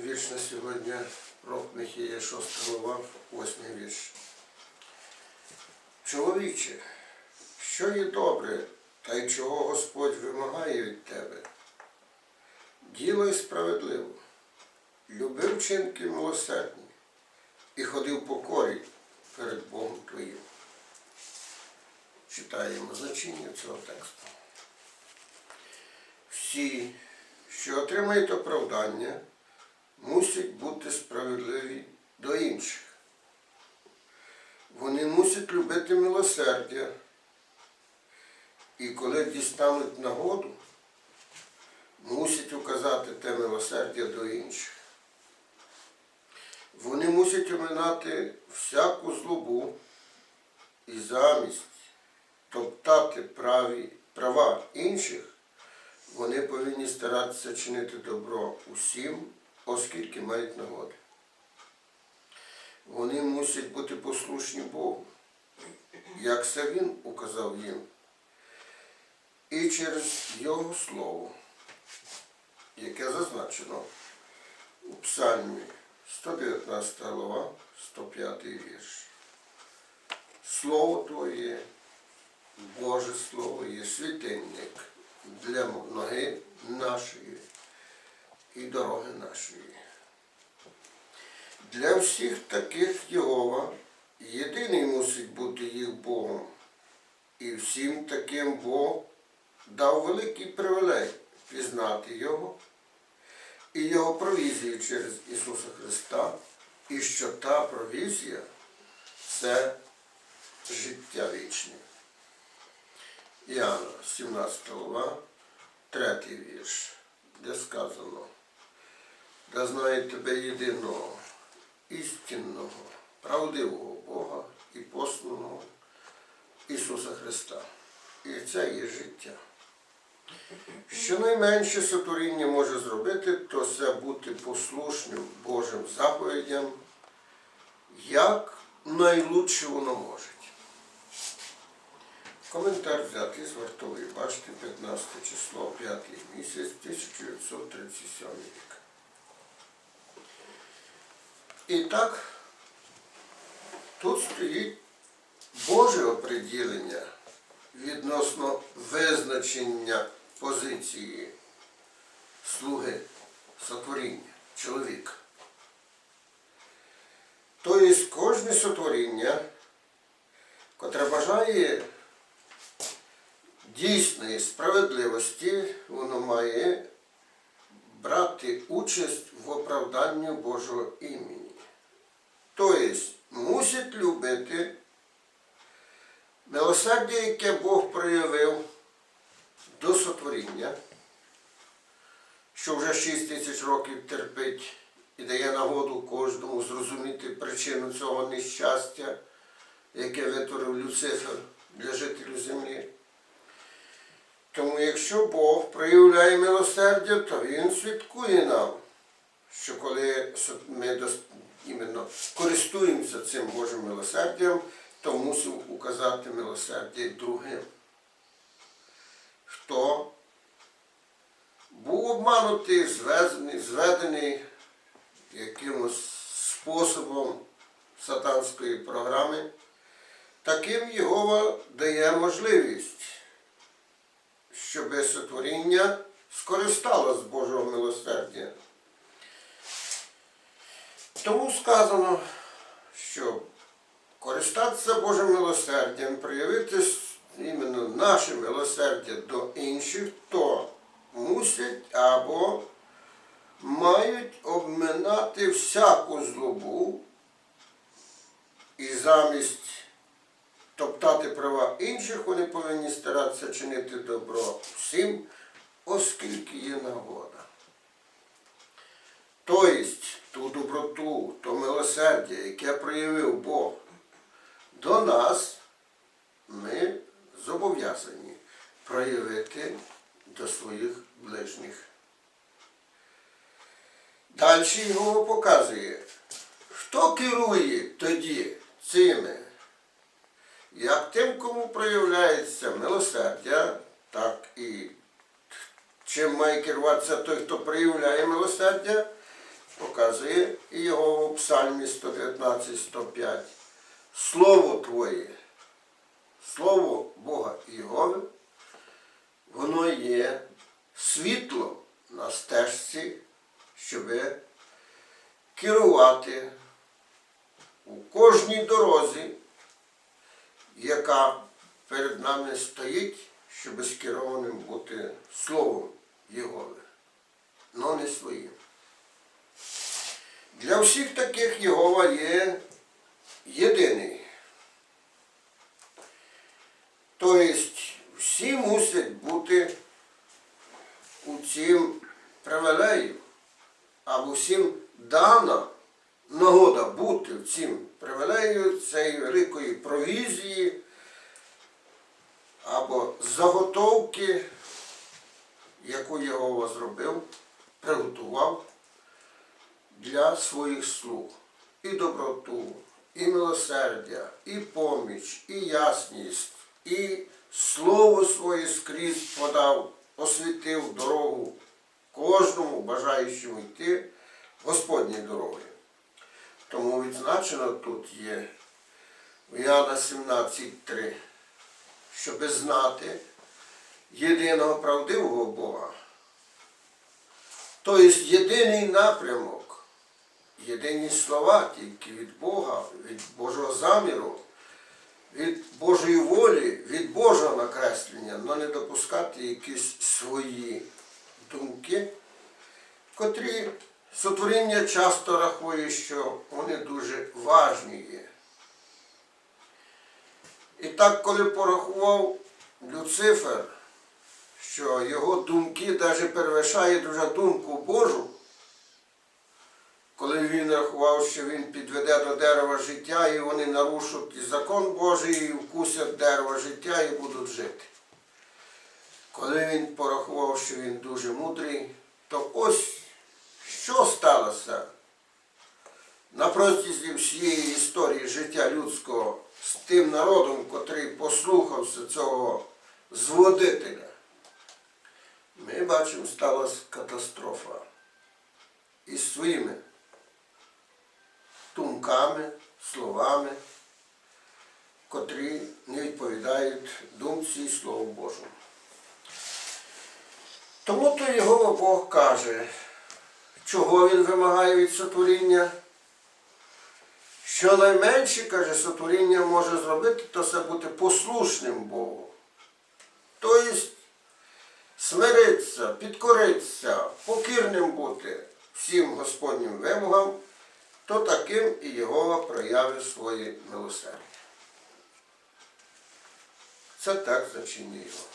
вірш на сьогодні про Михія 6 глава, 8 вірш. Чоловіче, що є добре, та й чого Господь вимагає від тебе? Ділай справедливо, люби вчинки милосердні і ходи в покорі перед Богом твоїм. Читаємо значення цього тексту. Всі, що отримають оправдання, мусять бути справедливі до інших. Вони мусять любити милосердя. І коли дістануть нагоду, мусять указати те милосердя до інших. Вони мусять оминати всяку злобу і замість топтати праві, права інших, вони повинні старатися чинити добро усім, оскільки мають нагоду. Вони мусять бути послушні Богу, як це Він указав їм. І через Його Слово, яке зазначено у Псальмі 119 глава, 105 вірш. Слово Твоє, Боже Слово є світильник для ноги нашої і дороги нашої. Для всіх таких Єгова єдиний мусить бути їх Богом. І всім таким Бог дав великий привілей пізнати Його і Його провізію через Ісуса Христа, і що та провізія це життя вічне. Іоанна, 17 глава, 3 вірш, де сказано, да знає тебе єдиного, істинного, правдивого Бога і посланого Ісуса Христа. І це є життя. Що найменше сотворіння може зробити, то це бути послушним Божим заповідям, як найлучше воно може. Коментар взятий з вартової башти 15 число 5 місяць 1937 рік. І так, тут стоїть Боже оприділення відносно визначення позиції слуги сотворіння, чоловіка. Тобто кожне сотворіння, котре бажає дійсної справедливості, воно має брати участь в оправданні Божого імені. Тобто мусить любити милосердя, яке Бог проявив до сотворіння, що вже 6 тисяч років терпить і дає нагоду кожному зрозуміти причину цього нещастя, яке витворив Люцифер для жителів землі. Тому якщо Бог проявляє милосердя, то Він свідкує нам, що коли ми іменно користуємося цим Божим милосердям, то мусимо указати милосердя другим. Хто був обманутий, зведений, зведений якимось способом сатанської програми, таким Єгова дає можливість щоб сотворіння скористалось Божого милосердя. Тому сказано, що користатися Божим милосердям, проявити іменно наше милосердя до інших, то мусять або мають обминати всяку злобу і замість топтати права інших, вони повинні старатися чинити добро всім, оскільки є нагода. Тобто ту доброту, то милосердя, яке проявив Бог до нас, ми зобов'язані проявити до своїх ближніх. Далі його показує, хто керує тоді цими? Як тим, кому проявляється милосердя, так і чим має керуватися той, хто проявляє милосердя, сказує і його у Псальмі 119, 105. Слово Твоє, Слово Бога Єгови, воно є світло на стежці, щоб керувати у кожній дорозі, яка перед нами стоїть, щоб скерованим бути Словом Єгови, но не своїм. Для всіх таких Єгова є єдиний. Тобто всі мусять бути у цім привілею, або всім дана нагода бути в цім привілею цієї великої провізії або заготовки, яку Єгова зробив, приготував для своїх слуг. І доброту, і милосердя, і поміч, і ясність, і слово своє скрізь подав, освітив дорогу кожному бажаючому йти Господньої дороги. Тому відзначено тут є у Іоанна 17.3, щоби знати єдиного правдивого Бога. Тобто єдиний напрямок, єдині слова тільки від Бога, від Божого заміру, від Божої волі, від Божого накреслення, але не допускати якісь свої думки, котрі сотворіння часто рахує, що вони дуже важні є. І так, коли порахував Люцифер, що його думки навіть перевищають вже думку Божу, коли він рахував, що він підведе до дерева життя, і вони нарушать закон Божий, і вкусять дерева життя і будуть жити. Коли він порахував, що він дуже мудрий, то ось що сталося на протязі всієї історії життя людського з тим народом, котрий послухався цього зводителя. Ми бачимо, сталася катастрофа із своїми думками, словами, котрі не відповідають думці і Слову Божому. Тому то його Бог каже, чого він вимагає від сотворіння. Що найменше, каже, сотворіння може зробити, то це бути послушним Богу. Тобто смиритися, підкоритися, покірним бути всім Господнім вимогам, то таким і Єгова проявить своє милосердя. Це так зачинює його.